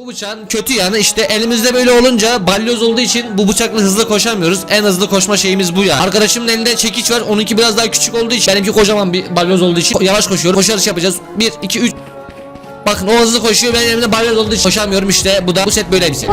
Bu bıçağın kötü yanı işte elimizde böyle olunca balyoz olduğu için bu bıçakla hızlı koşamıyoruz. En hızlı koşma şeyimiz bu ya. Arkadaşımın elinde çekiç var. Onunki biraz daha küçük olduğu için benimki kocaman bir balyoz olduğu için yavaş koşuyorum. Koşarış yapacağız. 1 2 3 Bakın o hızlı koşuyor. Benim elimde balyoz olduğu için koşamıyorum işte. Bu da bu set böyle bir set.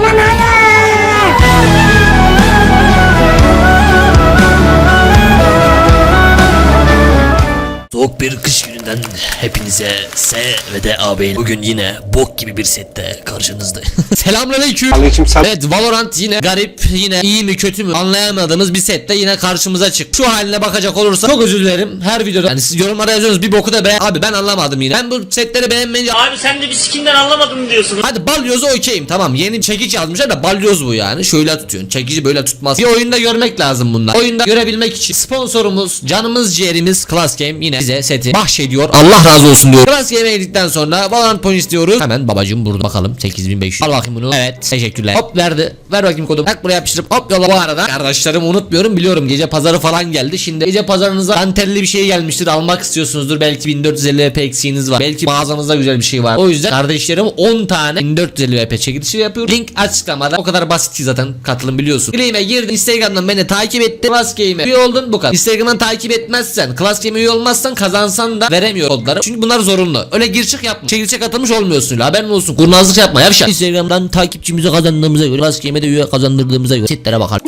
Soğuk bir kış gününden hepinize S ve de ağabeyin bugün yine bok gibi bir sette karşınızdayım. Selamünaleyküm. Aleykümselam. Evet Valorant yine garip yine iyi mi kötü mü anlayamadığımız bir sette yine karşımıza çık. Şu haline bakacak olursa çok özür dilerim. Her videoda yani siz yorumlara yazıyorsunuz bir boku da beğen. Abi ben anlamadım yine. Ben bu setleri beğenmeyince Abi sen de bir skinden anlamadım diyorsun? Hadi balyozu okeyim tamam yeni çekiç yazmışlar da balyoz bu yani şöyle tutuyorsun çekici böyle tutmaz bir oyunda görmek lazım bunlar oyunda görebilmek için sponsorumuz canımız ciğerimiz Class Game yine bize seti. Bahşediyor Allah razı olsun diyor. Game'e girdikten sonra Valorant Points diyoruz hemen babacım burada bakalım. 8500 al bakayım bunu. Evet teşekkürler. Hop verdi. Ver bakayım kodu. Tak buraya yapıştırıp hop yola bu arada kardeşlerimi unutmuyorum biliyorum. Gece pazarı falan geldi. Şimdi gece pazarınıza dantelli bir şey gelmiştir. Almak istiyorsunuzdur. Belki 1450 VP eksiğiniz var. Belki mağazanızda güzel bir şey var. O yüzden kardeşlerim 10 tane 1450 VP çekilişi yapıyor. Link açıklamada. O kadar basit ki zaten katılım biliyorsun. Claim'e girdin Instagram'dan beni takip ettin. Class Game'e üye oldun bu kadar. Instagram'dan takip etmezsen Class Game'e üye olmazsan kazansan da veremiyor kodları çünkü bunlar zorunlu öyle gir çık yapma çekilişe katılmış olmuyorsun haberin olsun kurnazlık yapma yavşak Instagram'dan takipçimizi kazandığımıza göre Game'e de üye kazandırdığımıza göre setlere bakar.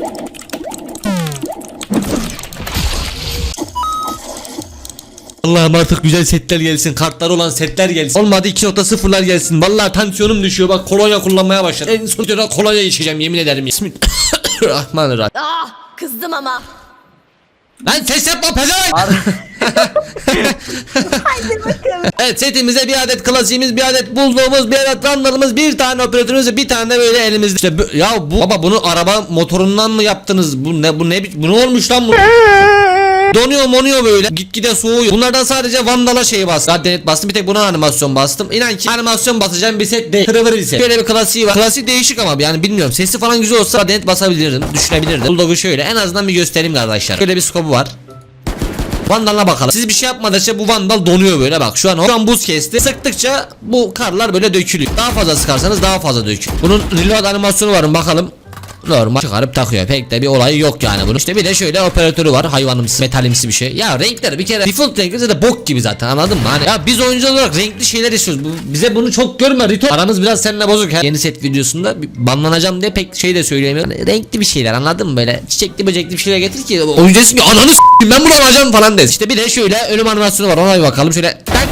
Allah'ım artık güzel setler gelsin. Kartlar olan setler gelsin. Olmadı 2.0'lar gelsin. Vallahi tansiyonum düşüyor. Bak kolonya kullanmaya başladım. En son kolonya içeceğim yemin ederim. Bismillahirrahmanirrahim. Ah kızdım ama. Lan ses yapma pezevenk. evet setimize bir adet klasiğimiz, bir adet bulduğumuz, bir adet randalımız, bir tane operatörümüz, bir tane de böyle elimizde. İşte bu- ya bu baba bunu araba motorundan mı yaptınız? Bu ne bu ne bu ne olmuş lan bu? Donuyor monuyor böyle. Gitgide soğuyor. Bunlardan sadece Vandal'a şey bastım Radyanet bastım. Bir tek buna animasyon bastım. İnan ki animasyon basacağım bir set değil. Tırıvır bir set. Böyle bir klasiği var. Klasiği değişik ama yani bilmiyorum. Sesi falan güzel olsa Radyanet basabilirdim Düşünebilirdim. Bulldog'u şöyle. En azından bir göstereyim kardeşler Böyle bir skopu var. Vandal'a bakalım. Siz bir şey yapmadıkça bu vandal donuyor böyle. Bak. Şu an şu an buz kesti. Sıktıkça bu karlar böyle dökülüyor. Daha fazla sıkarsanız daha fazla dökülür. Bunun reload animasyonu var mı? Bakalım. Normal çıkarıp takıyor. Pek de bir olayı yok yani bunun. İşte bir de şöyle operatörü var. Hayvanımsı, metalimsi bir şey. Ya renkleri bir kere default renkleri de bok gibi zaten anladın mı? Hani ya biz oyuncu olarak renkli şeyler istiyoruz. Bu, bize bunu çok görme Rito. Aramız biraz seninle bozuk. Her yeni set videosunda banlanacağım diye pek şey de söyleyemiyorum. Hani renkli bir şeyler anladın mı? Böyle çiçekli böcekli bir şeyler getir ki oyuncu desin ki ananı ben bunu alacağım falan desin. İşte bir de şöyle ölüm animasyonu var ona bir bakalım. Şöyle tak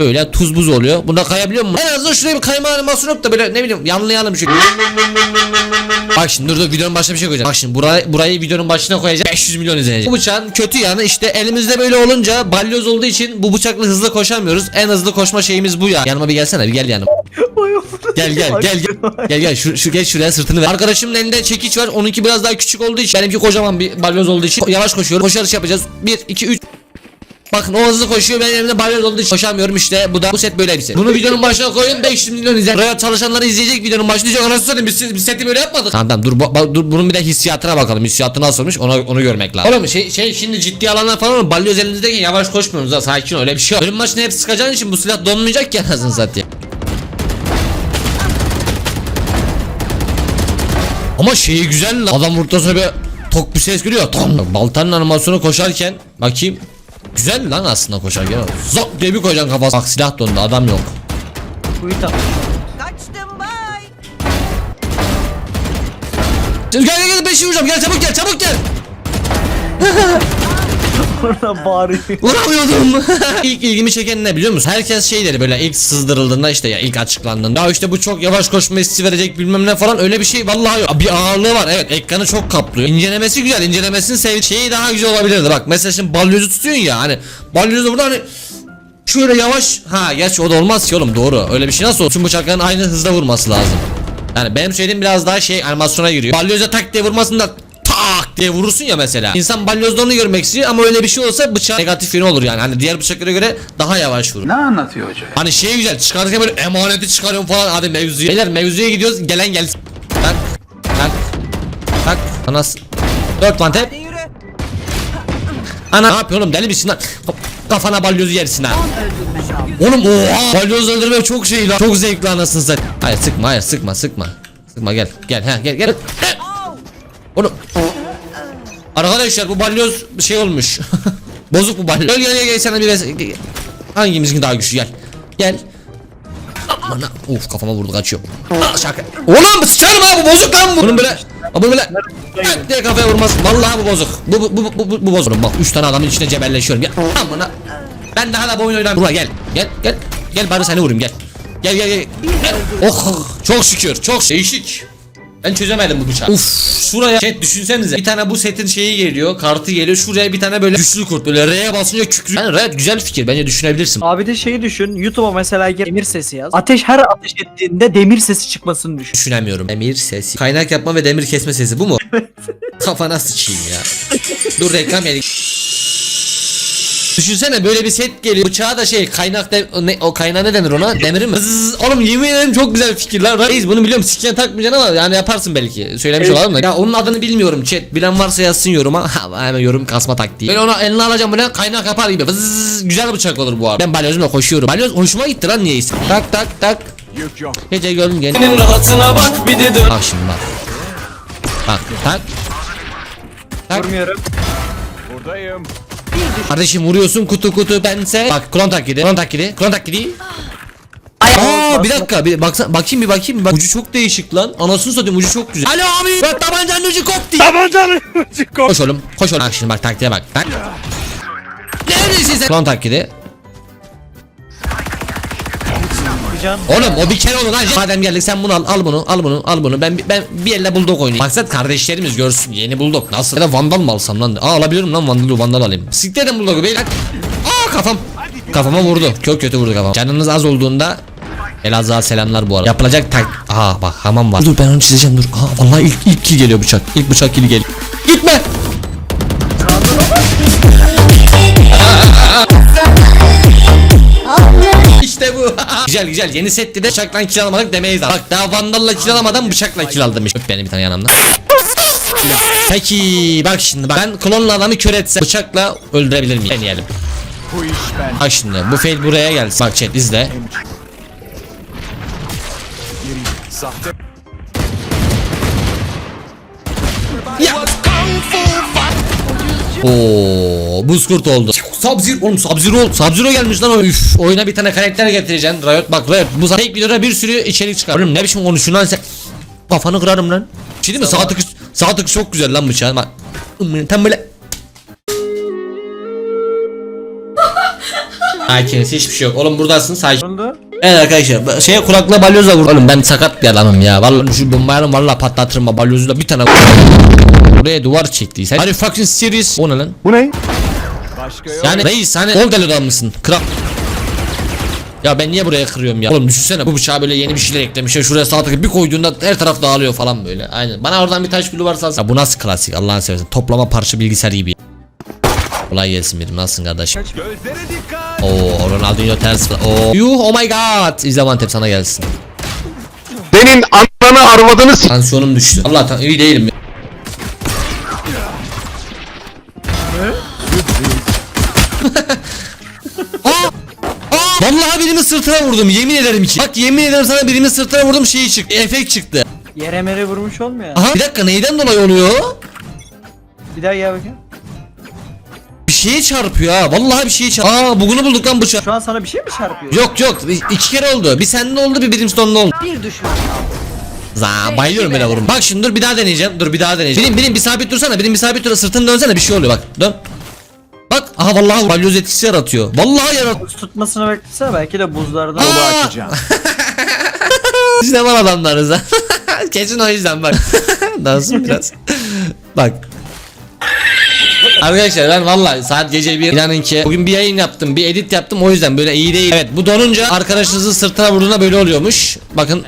Böyle tuz buz oluyor. Bunda kayabiliyor mu? En azından şuraya bir kayma animasyonu yap da böyle ne bileyim yanlayalım şu. Bak şimdi dur dur videonun başına bir şey koyacağım. Bak şimdi burayı, burayı videonun başına koyacağım. 500 milyon izlenecek. Bu bıçağın kötü yanı işte elimizde böyle olunca balyoz olduğu için bu bıçakla hızlı koşamıyoruz. En hızlı koşma şeyimiz bu ya. Yanıma bir gelsene bir gel yanıma. Gel gel gel gel. Gel gel şu, şu geç şuraya sırtını ver. Arkadaşımın elinde çekiç var. Onunki biraz daha küçük olduğu için benimki kocaman bir balyoz olduğu için yavaş koşuyorum. Koşarış yapacağız. 1 2 3 Bakın o hızlı koşuyor benim elimde balyoz olduğu için koşamıyorum işte bu da bu set böyle. Bunu videonun başına koyun 500 milyon izler. Buraya çalışanlar izleyecek videonun başında diyecek anasını satayım biz, biz seti böyle yapmadık. Tamam tamam dur, bu- dur bunun bir de hissiyatına bakalım hissiyatı nasılmış onu, onu görmek lazım. Oğlum şey, şey şimdi ciddi alanlar falan balyoz elinizdeyken yavaş koşmuyorsunuz ha sakin öyle bir şey yok. Bölüm başına hep sıkacağın için bu silah donmayacak ki anasını satayım. Ama şeyi güzel lan. Adam vurduktan sonra bir tok bir ses geliyor. Tam baltanın animasyonu koşarken bakayım. Güzel lan aslında koşarken. Zok diye bir koyacaksın kafası. Bak silah dondu adam yok. Kaçtım bay. Gel gel gel beşi vuracağım gel çabuk gel çabuk gel. Oradan bağırıyor. Vuramıyordum. ilk ilgimi çeken ne biliyor musun? Herkes şey dedi böyle ilk sızdırıldığında işte ya ilk açıklandığında. Ya işte bu çok yavaş koşma hissi verecek bilmem ne falan öyle bir şey vallahi yok. Bir ağırlığı var evet ekranı çok kaplıyor. İncelemesi güzel incelemesini sev şeyi daha güzel olabilirdi. Bak mesela şimdi balyozu tutuyorsun ya hani balyozu burada hani şöyle yavaş ha gerçi o da olmaz ki oğlum doğru öyle bir şey nasıl olsun bıçakların aynı hızda vurması lazım. Yani benim söylediğim biraz daha şey animasyona giriyor. Balyoza tak diye vurmasında tak diye vurursun ya mesela. İnsan balyozda onu görmek istiyor ama öyle bir şey olsa bıçak negatif yönü olur yani. Hani diğer bıçaklara göre daha yavaş vurur. Ne anlatıyor hoca? Hani şey güzel çıkarırken böyle emaneti çıkarıyorum falan hadi mevzuya. Beyler mevzuya gidiyoruz gelen gelsin. Tak tak tak. Anas. Dört vantep. Hadi yürü. Ana ne yapıyor oğlum deli misin lan? Kafana balyozu yersin ha. Oğlum oha balyoz öldürmek çok şey lan. Çok zevkli anasını satayım. Hayır sıkma hayır sıkma sıkma. Sıkma gel gel ha gel gel. Oğlum. Arkadaşlar bu balyoz bir şey olmuş. Bozuk bu balyoz. Gel gel gel sana biraz hangimizin daha güçlü gel. Gel. Aman ha. Uf kafama vurdu kaçıyor. Aa, şaka. Oğlum sıçarım ha bu bozuk lan bu. Bunun böyle bunu böyle tak diye kafaya vurmaz. Vallahi bu bozuk. Bu bu bu bu, bu, bu bozuk. Bak 3 tane adamın içine cebelleşiyorum. Aman ha. Ben daha da bu oyunu oynamıyorum. Buraya gel. Gel gel. Gel bari seni vurayım gel. Gel gel gel. Gel. Oh çok şükür. Çok değişik. Ben çözemedim bu bıçağı. Uf şuraya chat düşünsenize. Bir tane bu setin şeyi geliyor. Kartı geliyor. Şuraya bir tane böyle güçlü kurt. Böyle R'ye basınca kükrü. Yani evet güzel fikir. Bence düşünebilirsin. Abi de şeyi düşün. YouTube'a mesela gir demir sesi yaz. Ateş her ateş ettiğinde demir sesi çıkmasını düşün. Düşünemiyorum. Demir sesi. Kaynak yapma ve demir kesme sesi bu mu? Kafana sıçayım ya. Dur reklam yedik. Düşünsene böyle bir set geliyor. Bıçağı da şey kaynak de, ne, o kaynağı ne denir ona? Demiri mi? Zzzz. Oğlum yemin ederim çok güzel fikir lan. Reis bunu biliyorum. Sikken takmayacaksın ama yani yaparsın belki. Söylemiş olalım da. Ya onun adını bilmiyorum chat. Bilen varsa yazsın yoruma. Ha, Hemen yorum kasma taktiği. Böyle ona eline alacağım böyle kaynak yapar gibi. Zzzz. Güzel bıçak olur bu arada. Ben balyozumla koşuyorum. Balyoz hoşuma gitti lan niyeyse. Tak tak tak. Gece gördüm gel. Senin rahatına bak bir de dön. Bak şimdi bak. Bak tak. Tak. Durmuyorum. Kardeşim vuruyorsun kutu kutu bense. Bak klon taklidi. Klon taklidi. Klon taklidi. Aa bir dakika bir baksa bakayım bir bakayım. Bak ucu çok değişik lan. Anasını satayım ucu çok güzel. Alo abi. Bak tabancanın ucu koptu. Tabancanın ucu kop. Koş oğlum. Koş oğlum. Bak şimdi bak taktiğe bak. Tak. Neredesin sen? Klon taklidi. Can. Oğlum o bir kere olur lan. Madem geldik sen bunu al. Al bunu. Al bunu. Al bunu. Ben ben bir elle buldog oynayayım. Maksat kardeşlerimiz görsün. Yeni buldog. Nasıl? Ya da vandal mı alsam lan? Aa alabilirim lan vandalı vandal alayım. Siktir edin buldogu beyler. Aa kafam. Kafama vurdu. Çok kötü vurdu kafam. Canınız az olduğunda Elazığ'a selamlar bu arada. Yapılacak tak. Aa bak hamam var. Dur ben onu çizeceğim dur. Aa vallahi ilk ilk kill geliyor bıçak. İlk bıçak kill geliyor. Gitme. Güzel güzel. Yeni sette de bıçakla kill almadık demeyiz abi. Bak daha vandalla kill alamadan bıçakla kill aldım. Öp beni bir tane yanımda. Peki bak şimdi bak. Ben klonla adamı kör etsem bıçakla öldürebilir miyim? Deneyelim. Bak şimdi bu fail buraya gelsin. Bak chat izle. Ya. Oo, buz kurt oldu. Sabzir oğlum Sabzir ol. Sabziro gelmiş lan o. Üf, oyuna bir tane karakter getireceksin. Riot bak Riot bu tek videoda bir sürü içerik çıkar. Oğlum ne biçim konuşuyorsun lan sen? Kafanı kırarım lan. Şey değil mi? Sağ tıkı sağ tıkı çok güzel lan bıçağın. Bak. Tam böyle Sakiniz hiçbir şey yok. Oğlum buradasın sakin. Evet arkadaşlar şeye kulakla balyozla vur. Oğlum ben sakat bir adamım ya. Vallahi şu bombayla vallahi patlatırım ha balyozla bir tane. Buraya duvar çektiysen. You fucking serious? O ne lan? Bu ne? Yani reis hani gol deli adam mısın? Kral. Ya ben niye buraya kırıyorum ya? Oğlum düşünsene bu bıçağa böyle yeni bir şeyler eklemişler. Şuraya sağ tıkı bir koyduğunda her taraf dağılıyor falan böyle. Aynen. Bana oradan bir taş bulu varsa. Ya bu nasıl klasik Allah'ını seversen. Toplama parça bilgisayar gibi. Kolay gelsin benim. Nasılsın kardeşim? Oo Ronaldinho ters. Oo. Yuh oh my god. İzle Antep sana gelsin. Senin ananı arvadını s- Tansiyonum düştü. Allah tan iyi değilim. ya. Aa! Aa! Vallahi birinin sırtına vurdum yemin ederim ki. Bak yemin ederim sana birinin sırtına vurdum şeyi çıktı. Efekt çıktı. Yere mere vurmuş olmuyor. Aha bir dakika neyden dolayı oluyor? Bir daha gel bakayım. Şeye çarpıyor ha. Vallahi bir şeye çarpıyor. Aa bugünü bulduk lan bıçağı. Şu an sana bir şey mi çarpıyor? Yok yok iki kere oldu. Bir sende oldu bir Brimstone'da oldu. Bir düşman. Za bayılıyorum böyle vurum. Bak şimdi dur bir daha deneyeceğim. Dur bir daha deneyeceğim. Benim benim bir sabit dursana. Benim bir sabit dur. Sırtını dönsene bir şey oluyor bak. Dön. Bak aha vallahi balyoz etkisi yaratıyor. Vallahi yarat. Buz tutmasını beklesene belki de buzlardan. Aa! Biz ne var adamlarız ha. Kesin o yüzden bak. Dansın biraz. bak. Arkadaşlar ben vallahi saat gece bir inanın ki bugün bir yayın yaptım bir edit yaptım o yüzden böyle iyi değil. Evet bu donunca arkadaşınızın sırtına vurduğunda böyle oluyormuş. Bakın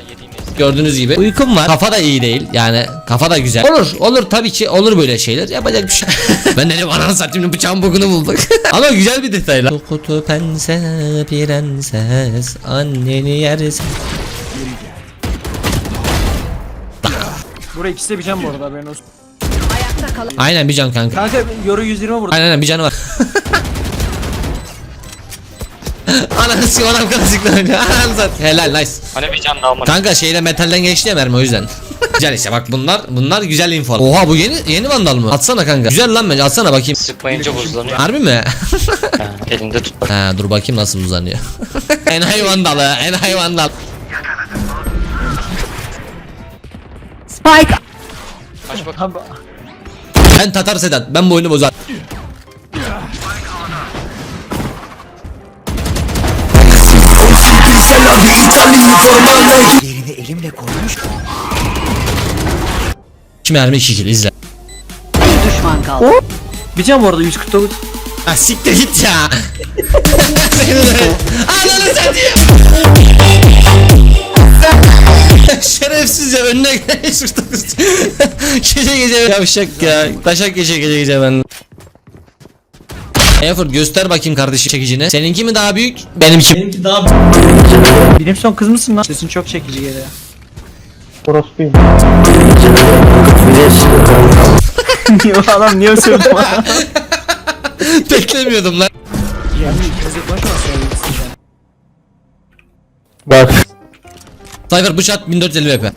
gördüğünüz gibi. Uykum var. Kafa da iyi değil. Yani kafa da güzel. Olur. Olur tabii ki olur böyle şeyler. Yapacak bir şey. ben dedim ananı satayım bıçağın bugünü bulduk. Ama güzel bir detay lan. Kutu pense prenses anneni yersin. Buraya ikisi de bir can bu arada haberin olsun. Kalan. Aynen bir can kanka. Kanka yoru 120 vurdu. Aynen aynen bir canı var. Ananı sikeyim adam klasik kanka. Ananı sat. Helal nice. Hani bir can daha Kanka şeyde metalden geçti ya mermi o yüzden. güzel işte bak bunlar bunlar güzel info. Oha bu yeni yeni vandal mı? Atsana kanka. Güzel lan bence atsana bakayım. Sıkmayınca buzlanıyor. Harbi mi? Ha, elinde tut. ha dur bakayım nasıl uzanıyor. enayi vandalı enayi vandal. Spike. Aç bak. Ben Tatar Sedat ben bu oyunu bozar. Şimdi mermi 2 kill izle. Bir düşman kaldı. bir can bu arada 149. Ha siktir git ya. Ananı satayım. Şerefsiz ya önüne geç Gece gece yavşak ya. Taşak gece gece gece ben. Effort göster bakayım kardeşim çekicini. Seninki mi daha büyük? Benimki. Benimki daha Benim son kız mısın lan? Sesin çok çekici geliyor. niye bu adam niye bana? Beklemiyordum lan. Yani ikimize konuşma sevgilisi. Bak. Cypher bıçak 1450 VP.